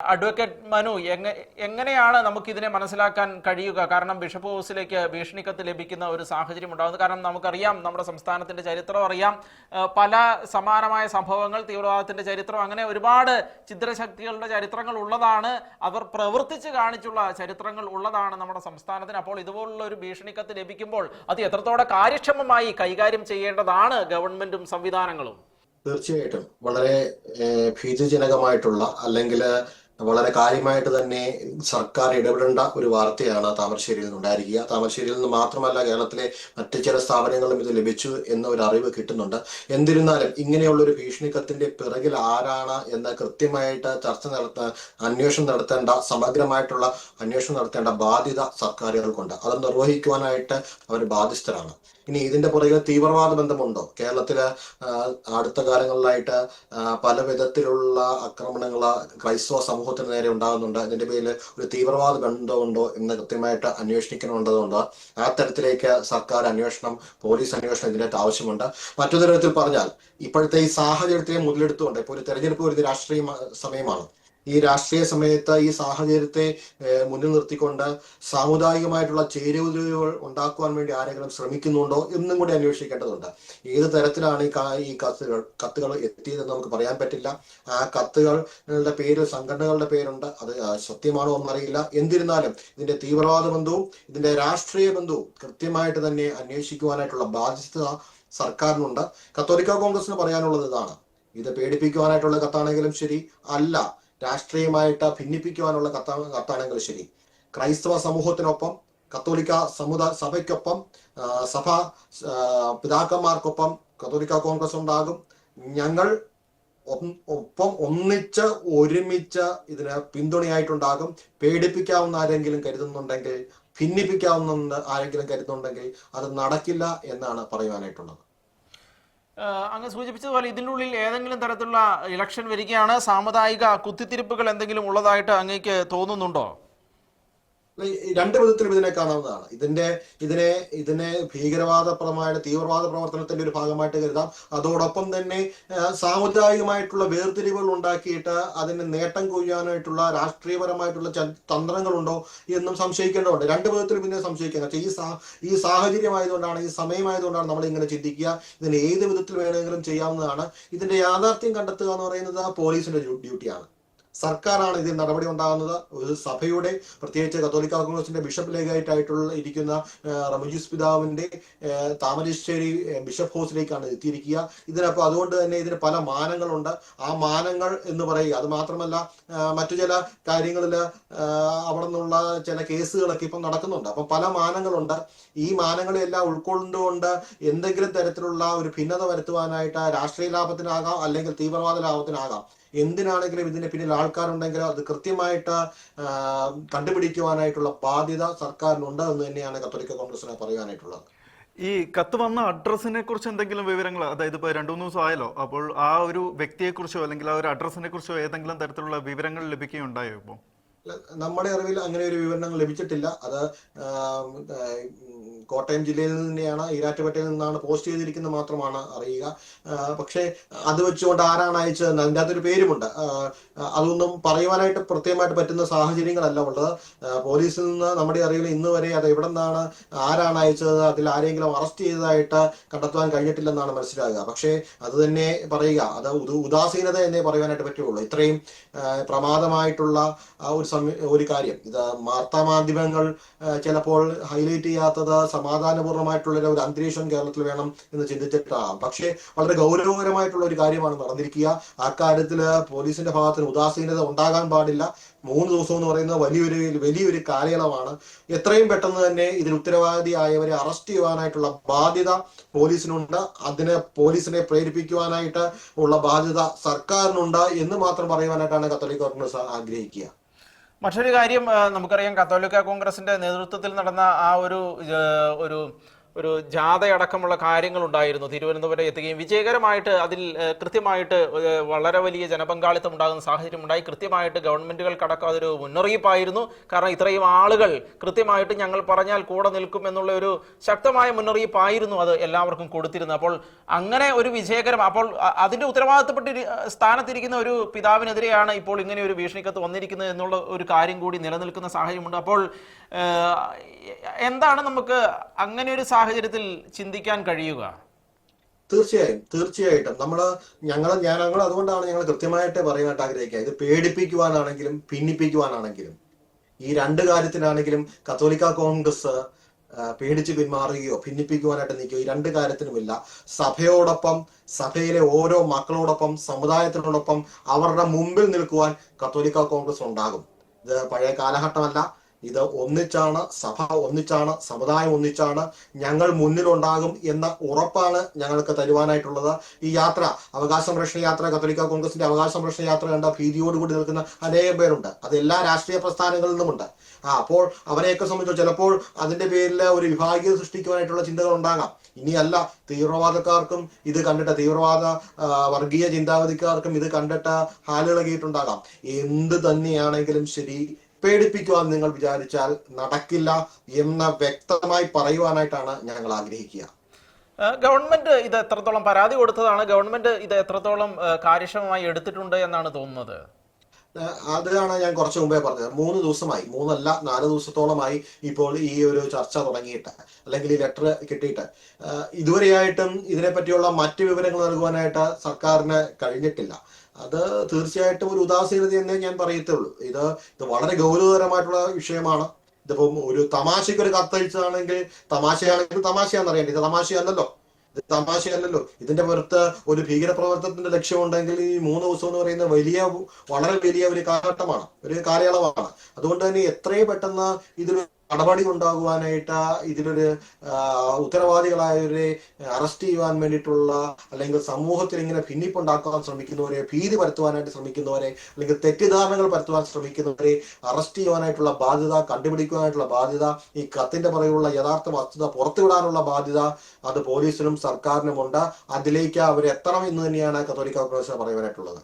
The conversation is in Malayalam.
അഡ്വക്കേറ്റ് മനു എങ്ങനെ എങ്ങനെയാണ് നമുക്കിതിനെ മനസ്സിലാക്കാൻ കഴിയുക? കാരണം ബിഷപ്പ് ഹൗസിലേക്ക് ഭീഷണിക്കത്ത് ലഭിക്കുന്ന ഒരു സാഹചര്യം ഉണ്ടാകുന്നത് കാരണം നമുക്കറിയാം നമ്മുടെ സംസ്ഥാനത്തിന്റെ ചരിത്രം അറിയാം. പല സമാനമായ സംഭവങ്ങൾ തീവ്രവാദത്തിന്റെ ചരിത്രം അങ്ങനെ ഒരുപാട് ചിത്രശക്തികളുടെ ചരിത്രങ്ങൾ ഉള്ളതാണ്. അവർ പ്രവർത്തിച്ച് കാണിച്ചുള്ള ചരിത്രങ്ങൾ ഉള്ളതാണ് നമ്മുടെ സംസ്ഥാനത്തിന്. അപ്പോൾ ഇതുപോലുള്ള ഒരു ഭീഷണിക്കത്ത് ലഭിക്കുമ്പോൾ അത് എത്രത്തോടെ കാര്യക്ഷമമായി കൈകാര്യം ചെയ്യേണ്ടതാണ് ഗവൺമെന്റും സംവിധാനങ്ങളും? തീർച്ചയായിട്ടും. വളരെ ഭീതിജനകമായിട്ടുള്ള അല്ലെങ്കിൽ വളരെ കാര്യമായിട്ട് തന്നെ സർക്കാർ ഇടപെടേണ്ട ഒരു വാർത്തയാണ് താമരശ്ശേരിയിൽ നിന്നുണ്ടായിരിക്കുക. താമരശ്ശേരിയിൽ നിന്ന് മാത്രമല്ല കേരളത്തിലെ മറ്റു ചില സ്ഥാപനങ്ങളിലും ഇത് ലഭിച്ചു എന്ന ഒരു അറിവ് കിട്ടുന്നുണ്ട്. എന്നിരുന്നാലും ഇങ്ങനെയുള്ള ഒരു ഭീഷണിക്കത്തിന്റെ പിറകിൽ ആരാണ് എന്ന് കൃത്യമായിട്ട് ചർച്ച നടത്താൻ അന്വേഷണം നടത്തേണ്ട സമഗ്രമായിട്ടുള്ള അന്വേഷണം നടത്തേണ്ട ബാധ്യത സർക്കാരുകൾക്കുണ്ട്. അത് നിർവഹിക്കുവാനായിട്ട് അവർ ബാധ്യസ്ഥരാണ്. ഇനി ഇതിന്റെ പുറകിൽ തീവ്രവാദ ബന്ധമുണ്ടോ? കേരളത്തിൽ അടുത്ത കാലങ്ങളിലായിട്ട് പല വിധത്തിലുള്ള ആക്രമണങ്ങൾ ക്രൈസ്തവ സമൂഹത്തിന് നേരെ ഉണ്ടാകുന്നുണ്ട്. ഇതിന്റെ പേരിൽ ഒരു തീവ്രവാദ ബന്ധമുണ്ടോ എന്ന് കൃത്യമായിട്ട് അന്വേഷിക്കണമെന്നതുകൊണ്ട് ആ തരത്തിലേക്ക് സർക്കാർ അന്വേഷണം പോലീസ് അന്വേഷണം ഇതിനായിട്ട് ആവശ്യമുണ്ട്. മറ്റൊരു തരത്തിൽ പറഞ്ഞാൽ ഇപ്പോഴത്തെ ഈ സാഹചര്യത്തെ മുതലെടുത്തുകൊണ്ട് ഇപ്പോൾ ഒരു തെരഞ്ഞെടുപ്പ് വരുന്ന രാഷ്ട്രീയ സമയമാണ്. ഈ രാഷ്ട്രീയ സമയത്ത് ഈ സാഹചര്യത്തെ മുന്നിൽ നിർത്തിക്കൊണ്ട് സാമുദായികമായിട്ടുള്ള ചേരുവലുകൾ ഉണ്ടാക്കുവാൻ വേണ്ടി ആരെങ്കിലും ശ്രമിക്കുന്നുണ്ടോ എന്നും കൂടി അന്വേഷിക്കേണ്ടതുണ്ട്. ഏത് തരത്തിലാണ് ഈ ഈ കത്തുകൾ കത്തുകൾ എത്തിയതെന്ന് നമുക്ക് പറയാൻ പറ്റില്ല. ആ കത്തുകളുടെ പേര് സംഘടനകളുടെ പേരുണ്ട്. അത് സത്യമാണോ എന്നറിയില്ല. എന്നിരുന്നാലും ഇതിന്റെ തീവ്രവാദ ബന്ധവും ഇതിന്റെ രാഷ്ട്രീയ ബന്ധവും കൃത്യമായിട്ട് തന്നെ അന്വേഷിക്കുവാനായിട്ടുള്ള ബാധ്യത സർക്കാരിനുണ്ട്. കത്തോലിക്ക കോൺഗ്രസിന് പറയാനുള്ളത് ഇതാണ്. ഇത് പേടിപ്പിക്കുവാനായിട്ടുള്ള കത്താണെങ്കിലും ശരി. അല്ല രാഷ്ട്രീയമായിട്ട് ഭിന്നിപ്പിക്കുവാനുള്ള കത്ത കത്താണെങ്കിൽ ശരി. ക്രൈസ്തവ സമൂഹത്തിനൊപ്പം കത്തോലിക്ക സമുദായ സഭയ്ക്കൊപ്പം സഭ പിതാക്കന്മാർക്കൊപ്പം കത്തോലിക്ക കോൺഗ്രസ് ഉണ്ടാകും. ഞങ്ങൾ ഒപ്പം ഒന്നിച്ച് ഒരുമിച്ച് ഇതിന് പിന്തുണയായിട്ടുണ്ടാകും. പേടിപ്പിക്കാവുന്ന ആരെങ്കിലും കരുതുന്നുണ്ടെങ്കിൽ ഭിന്നിപ്പിക്കാവുന്ന ആരെങ്കിലും കരുതുന്നുണ്ടെങ്കിൽ അത് നടക്കില്ല എന്നാണ് പറയുവാനായിട്ടുള്ളത്. അങ്ങ് സൂചിപ്പിച്ചതുപോലെ ഇതിന്റെ ഉള്ളിൽ ഏതെങ്കിലും തരത്തിലുള്ള ഇലക്ഷൻ വരികയാണ്. സാമുദായിക കുത്തിത്തിരിപ്പുകൾ എന്തെങ്കിലും ഉള്ളതായിട്ട് അങ്ങേക്ക് തോന്നുന്നുണ്ടോ? രണ്ട് വിധത്തിലും ഇതിനെ കാണാവുന്നതാണ്. ഇതിന്റെ ഇതിനെ ഇതിനെ ഭീകരവാദപ്രദമായ തീവ്രവാദ പ്രവർത്തനത്തിന്റെ ഒരു ഭാഗമായിട്ട് കരുതാം. അതോടൊപ്പം തന്നെ സാമുദായികമായിട്ടുള്ള വേർതിരിവുകൾ ഉണ്ടാക്കിയിട്ട് അതിന് നേട്ടം കൊയ്യാനായിട്ടുള്ള രാഷ്ട്രീയപരമായിട്ടുള്ള തന്ത്രങ്ങളുണ്ടോ എന്നും സംശയിക്കേണ്ടതുണ്ട്. രണ്ട് വിധത്തിലും ഇതിനെ സംശയിക്കാം പക്ഷേ ഈ സാ ഈ സാഹചര്യമായതുകൊണ്ടാണ് ഈ സമയമായതുകൊണ്ടാണ് നമ്മൾ ഇങ്ങനെ ചിന്തിക്കുക. ഇതിന് ഏത് വിധത്തിൽ വേണമെങ്കിലും ചെയ്യാവുന്നതാണ്. ഇതിന്റെ യാഥാർത്ഥ്യം കണ്ടെത്തുക എന്ന് പറയുന്നത് പോലീസിന്റെ ഡ്യൂ- ഡ്യൂട്ടിയാണ്. സർക്കാരാണ് ഇതിൽ നടപടി ഉണ്ടാകുന്നത്. ഒരു സഭയുടെ പ്രത്യേകിച്ച് കത്തോലിക്ക കോൺഗ്രസിന്റെ ബിഷപ്പ് ലേഖായിട്ടായിട്ടുള്ള ഇരിക്കുന്ന റമജീസ് പിതാവിന്റെ താമരശ്ശേരി ബിഷപ്പ് ഹൗസിലേക്കാണ് എത്തിയിരിക്കുക. ഇതിനപ്പോൾ അതുകൊണ്ട് തന്നെ ഇതിന് പല മാനങ്ങളുണ്ട്. ആ മാനങ്ങൾ എന്ന് പറയുക അത് മാത്രമല്ല മറ്റു ചില കാര്യങ്ങളിൽ അവിടെ നിന്നുള്ള ചില കേസുകളൊക്കെ ഇപ്പം നടക്കുന്നുണ്ട്. അപ്പം പല മാനങ്ങളുണ്ട്. ഈ മാനങ്ങളെല്ലാം ഉൾക്കൊണ്ടുകൊണ്ട് എന്തെങ്കിലും തരത്തിലുള്ള ഒരു ഭിന്നത വരുത്തുവാനായിട്ട് രാഷ്ട്രീയ ലാഭത്തിനാകാം അല്ലെങ്കിൽ തീവ്രവാദ ലാഭത്തിനാകാം. എന്തിനാണെങ്കിലും ഇതിന് പിന്നിൽ ആൾക്കാരുണ്ടെങ്കിൽ അത് കൃത്യമായിട്ട് കണ്ടുപിടിക്കുവാനായിട്ടുള്ള ബാധ്യത സർക്കാരിനുണ്ട് എന്ന് തന്നെയാണ് കത്തോലിക്ക കോൺഗ്രസിന് പറയാനായിട്ടുള്ളത് ഈ കത്ത് വന്ന അഡ്രസ്സിനെ കുറിച്ച് എന്തെങ്കിലും വിവരങ്ങൾ അതായത് ഇപ്പോൾ രണ്ടു മൂന്ന് ദിവസം ആയല്ലോ അപ്പോൾ ആ ഒരു വ്യക്തിയെക്കുറിച്ചോ അല്ലെങ്കിൽ ആ ഒരു അഡ്രസ്സിനെ കുറിച്ചോ ഏതെങ്കിലും തരത്തിലുള്ള വിവരങ്ങൾ ലഭിക്കുകയുണ്ടായോ ഇപ്പോൾ നമ്മുടെ അറിവിൽ അങ്ങനെ ഒരു വിവരണം ലഭിച്ചിട്ടില്ല. അത് കോട്ടയം ജില്ലയിൽ നിന്ന് തന്നെയാണ് ഈരാറ്റുപേട്ടയിൽ നിന്നാണ് പോസ്റ്റ് ചെയ്തിരിക്കുന്നത് മാത്രമാണ് അറിയുക. പക്ഷേ അത് വെച്ചുകൊണ്ട് ആരാണ് അയച്ചതെന്ന് അതിന്റെ അകത്തൊരു പേരുമുണ്ട്. അതൊന്നും പറയുവാനായിട്ട് പ്രത്യേകമായിട്ട് പറ്റുന്ന സാഹചര്യങ്ങളല്ല ഉള്ളത്. പോലീസിൽ നിന്ന് നമ്മുടെ അറിവിൽ ഇന്ന് വരെ അത് എവിടെ നിന്നാണ് ആരാണ് അയച്ചത് അതിൽ ആരെങ്കിലും അറസ്റ്റ് ചെയ്തതായിട്ട് കണ്ടെത്താൻ കഴിഞ്ഞിട്ടില്ലെന്നാണ് മനസ്സിലാകുക. പക്ഷേ അത് തന്നെ പറയുക. അത് ഉദാസീനത എന്നേ പറയുവാനായിട്ട് പറ്റുള്ളൂ. ഇത്രയും പ്രമാദമായിട്ടുള്ള ഒരു ഒരു കാര്യം. ഇത് വാർത്താ മാധ്യമങ്ങൾ ആ, ചിലപ്പോൾ ഹൈലൈറ്റ് ചെയ്യാത്തത് സമാധാനപൂർണമായിട്ടുള്ള ഒരു അന്തരീക്ഷം കേരളത്തിൽ വേണം എന്ന് ചിന്തിച്ചിട്ടാണ് പക്ഷേ വളരെ ഗൗരവകരമായിട്ടുള്ള ഒരു കാര്യമാണ് നടന്നിരിക്കുക. ആ കാര്യത്തിൽ പോലീസിന്റെ ഭാഗത്തിന് ഉദാസീനത ഉണ്ടാകാൻ പാടില്ല. മൂന്ന് ദിവസം എന്ന് പറയുന്നത് വലിയൊരു വലിയൊരു കാലയളവാണ്. എത്രയും പെട്ടെന്ന് തന്നെ ഇതിൽ ഉത്തരവാദിയായവരെ അറസ്റ്റ് ചെയ്യുവാനായിട്ടുള്ള ബാധ്യത പോലീസിനുണ്ട്. അതിനെ പോലീസിനെ പ്രേരിപ്പിക്കുവാനായിട്ട് ഉള്ള ബാധ്യത സർക്കാരിനുണ്ട് എന്ന് മാത്രം പറയുവാനായിട്ടാണ് കത്തോലിക്ക കോൺഗ്രസ് ആഗ്രഹിക്കുക. മറ്റൊരു കാര്യം നമുക്കറിയാം കത്തോലിക്ക കോൺഗ്രസിന്റെ നേതൃത്വത്തിൽ നടന്ന ആ ഒരു ഒരു ഒരു ജാഥയടക്കമുള്ള കാര്യങ്ങളുണ്ടായിരുന്നു. തിരുവനന്തപുരം എത്തുകയും വിജയകരമായിട്ട് അതിൽ കൃത്യമായിട്ട് വളരെ വലിയ ജനപങ്കാളിത്തം ഉണ്ടാകുന്ന സാഹചര്യം ഉണ്ടായി കൃത്യമായിട്ട് ഗവൺമെന്റുകൾക്കടക്കം അതൊരു മുന്നറിയിപ്പായിരുന്നു. കാരണം ഇത്രയും ആളുകൾ കൃത്യമായിട്ട് ഞങ്ങൾ പറഞ്ഞാൽ കൂടെ നിൽക്കും എന്നുള്ള ഒരു ശക്തമായ മുന്നറിയിപ്പായിരുന്നു അത് എല്ലാവർക്കും കൊടുത്തിരുന്നത്. അപ്പോൾ അങ്ങനെ ഒരു വിജയകരം അപ്പോൾ അതിന്റെ ഉത്തരവാദിത്തപ്പെട്ട സ്ഥാനത്തിരിക്കുന്ന ഒരു പിതാവിനെതിരെയാണ് ഇപ്പോൾ ഇങ്ങനെ ഒരു ഭീഷണിക്കത്ത് വന്നിരിക്കുന്നത് എന്നുള്ള ഒരു കാര്യം കൂടി നിലനിൽക്കുന്ന സാഹചര്യമുണ്ട്. അപ്പോൾ എന്താണ് നമുക്ക് അങ്ങനെ ഒരു സാഹചര്യത്തിൽ ചിന്തിക്കാൻ കഴിയുക? തീർച്ചയായും തീർച്ചയായിട്ടും. നമ്മൾ ഞങ്ങൾ ഞങ്ങൾ അതുകൊണ്ടാണ് ഞങ്ങൾ കൃത്യമായിട്ട് പറയാനായിട്ട് ആഗ്രഹിക്കുക. ഇത് പേടിപ്പിക്കുവാനാണെങ്കിലും ഭിന്നിപ്പിക്കുവാനാണെങ്കിലും ഈ രണ്ട് കാര്യത്തിനാണെങ്കിലും കത്തോലിക്ക കോൺഗ്രസ് പേടിച്ച് പിന്മാറുകയോ ഭിന്നിപ്പിക്കുവാനായിട്ട് നിൽക്കുകയോ ഈ രണ്ട് കാര്യത്തിനുമില്ല. സഭയോടൊപ്പം സഭയിലെ ഓരോ മക്കളോടൊപ്പം സമുദായത്തിനോടൊപ്പം അവരുടെ മുമ്പിൽ നിൽക്കുവാൻ കത്തോലിക്ക കോൺഗ്രസ് ഉണ്ടാകും. ഇത് പഴയ കാലഘട്ടമല്ല. ഇത് ഒന്നിച്ചാണ് സഭ ഒന്നിച്ചാണ് സമുദായം ഒന്നിച്ചാണ് ഞങ്ങൾ മുന്നിലുണ്ടാകും എന്ന ഉറപ്പാണ് ഞങ്ങൾക്ക് തരുവാനായിട്ടുള്ളത്. ഈ യാത്ര അവകാശ സംരക്ഷണ യാത്ര കത്തോലിക്ക കോൺഗ്രസിന്റെ അവകാശ സംരക്ഷണ യാത്ര കണ്ട ഭീതിയോടുകൂടി നിൽക്കുന്ന അനേകം പേരുണ്ട്. അത് എല്ലാ രാഷ്ട്രീയ പ്രസ്ഥാനങ്ങളിൽ നിന്നുമുണ്ട് ആ അപ്പോൾ അവരെയൊക്കെ സംബന്ധിച്ചു ചിലപ്പോൾ അതിന്റെ പേരിൽ ഒരു വിഭാഗീയത സൃഷ്ടിക്കുവാനായിട്ടുള്ള ചിന്തകൾ ഉണ്ടാകാം. ഇനിയല്ല തീവ്രവാദക്കാർക്കും ഇത് കണ്ടിട്ട് തീവ്രവാദ വർഗീയ ചിന്താഗതിക്കാർക്കും ഇത് കണ്ടിട്ട് ഹാലിളകിയിട്ടുണ്ടാകാം. എന്ത് തന്നെയാണെങ്കിലും ശരി പേടിപ്പിക്കുവാൻ നിങ്ങൾ വിചാരിച്ചാൽ നടക്കില്ല എന്ന് വ്യക്തമായി പറയുവാനായിട്ടാണ് ഞങ്ങൾ ആഗ്രഹിക്കുക. ഗവൺമെന്റ് ഇത് എത്രത്തോളം പരാതി കൊടുത്തതാണ്? ഗവൺമെന്റ് ഇത് എത്രത്തോളം കാര്യക്ഷമമായി എടുത്തിട്ടുണ്ട് എന്നാണ് തോന്നുന്നത്? അതാണ് ഞാൻ കുറച്ച് മുമ്പേ പറഞ്ഞത്. മൂന്ന് ദിവസമായി മൂന്നല്ല നാല് ദിവസത്തോളമായി ഇപ്പോൾ ഈ ഒരു ചർച്ച തുടങ്ങിയിട്ട് അല്ലെങ്കിൽ ഈ ലെറ്റർ കിട്ടിയിട്ട്. ഇതുവരെയായിട്ടും ഇതിനെപ്പറ്റിയുള്ള മറ്റ് വിവരങ്ങൾ നൽകുവാനായിട്ട് സർക്കാരിന് കഴിഞ്ഞിട്ടില്ല. അത് തീർച്ചയായിട്ടും ഒരു ഉദാസീനത എന്നേ ഞാൻ പറയത്തുള്ളൂ. ഇത് ഇത് വളരെ ഗൗരവതരമായിട്ടുള്ള വിഷയമാണ്. ഇതിപ്പം ഒരു തമാശയ്ക്ക് ഒരു കത്തയച്ചതാണെങ്കിൽ തമാശയാണെങ്കിൽ തമാശയാണെന്നറിയാം ഇത് തമാശയല്ലല്ലോ. ഇത് തമാശയല്ലല്ലോ. ഇതിന്റെ പുറത്ത് ഒരു ഭീകരപ്രവർത്തനത്തിന്റെ ലക്ഷ്യമുണ്ടെങ്കിൽ ഈ മൂന്ന് ദിവസം എന്ന് പറയുന്ന വലിയ വളരെ വലിയ ഒരു കാലഘട്ടമാണ്. ഒരു കാലയളവാണ്. അതുകൊണ്ട് തന്നെ എത്രയും പെട്ടെന്ന് ഇതിൽ നടപടി ഉണ്ടാകുവാനായിട്ട് ഇതിലൊരു ഉത്തരവാദികളായവരെ അറസ്റ്റ് ചെയ്യുവാൻ വേണ്ടിയിട്ടുള്ള അല്ലെങ്കിൽ സമൂഹത്തിൽ ഇങ്ങനെ ഭിന്നിപ്പുണ്ടാക്കാൻ ശ്രമിക്കുന്നവരെ ഭീതി പരത്തുവാനായിട്ട് ശ്രമിക്കുന്നവരെ അല്ലെങ്കിൽ തെറ്റിദ്ധാരണകൾ പരത്തുവാൻ ശ്രമിക്കുന്നവരെ അറസ്റ്റ് ചെയ്യുവാനായിട്ടുള്ള ബാധ്യത കണ്ടുപിടിക്കുവാനായിട്ടുള്ള ബാധ്യത ഈ കത്തിന്റെ പുറകെയുള്ള യഥാർത്ഥ വസ്തുത പുറത്തുവിടാനുള്ള ബാധ്യത അത് പോലീസിനും സർക്കാരിനുമുണ്ട്. അതിലേക്ക് അവർ എത്തണം എന്ന് തന്നെയാണ് കത്തോലിക്ക പ്രവേശനം പറയുവാനായിട്ടുള്ളത്.